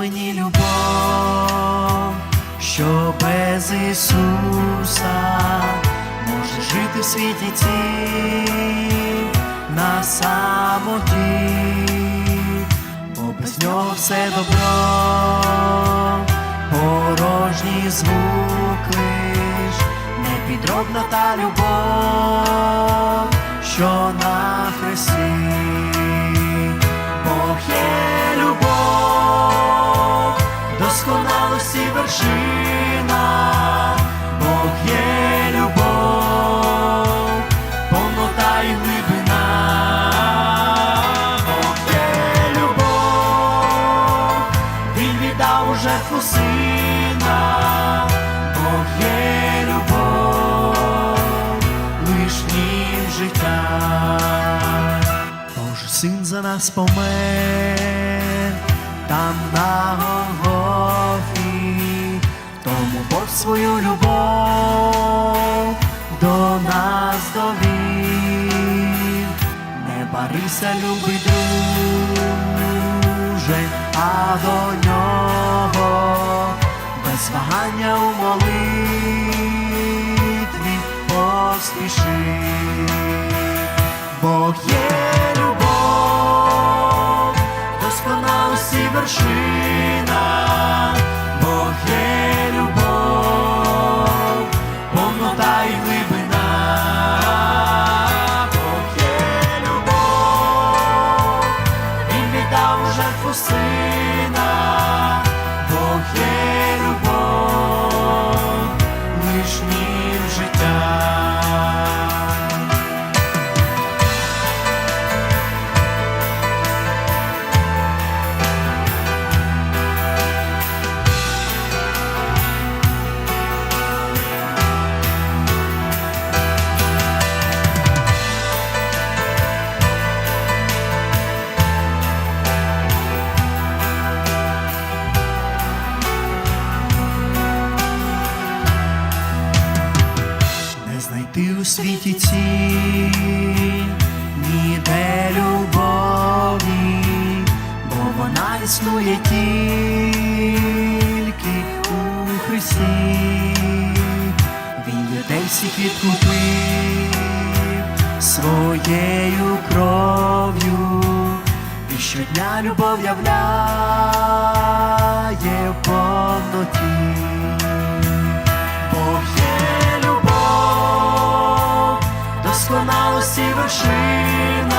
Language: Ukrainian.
мені любов, що без Ісуса може жити в світі цім на самоті, бо без нього все добро, порожній звук лиш, непідробна та любов, що на хресті. У сина, Бог є любов, лиш нім життя. Боже, син за нас помер, там на Голгофі, тому Бог свою любов до нас довів. Не барися, любий друже, а до нього без у молитві поспіши. Бог є любов, досконалості вершина, Бог є любов, повнота і глибина, Бог є любов, Він віддав жертву сина, у світі ціль, ніде любові, бо вона існує тільки у Христі. Він людей всіх відкупив своєю кров'ю, і щодня любов являє повноті. Вершина,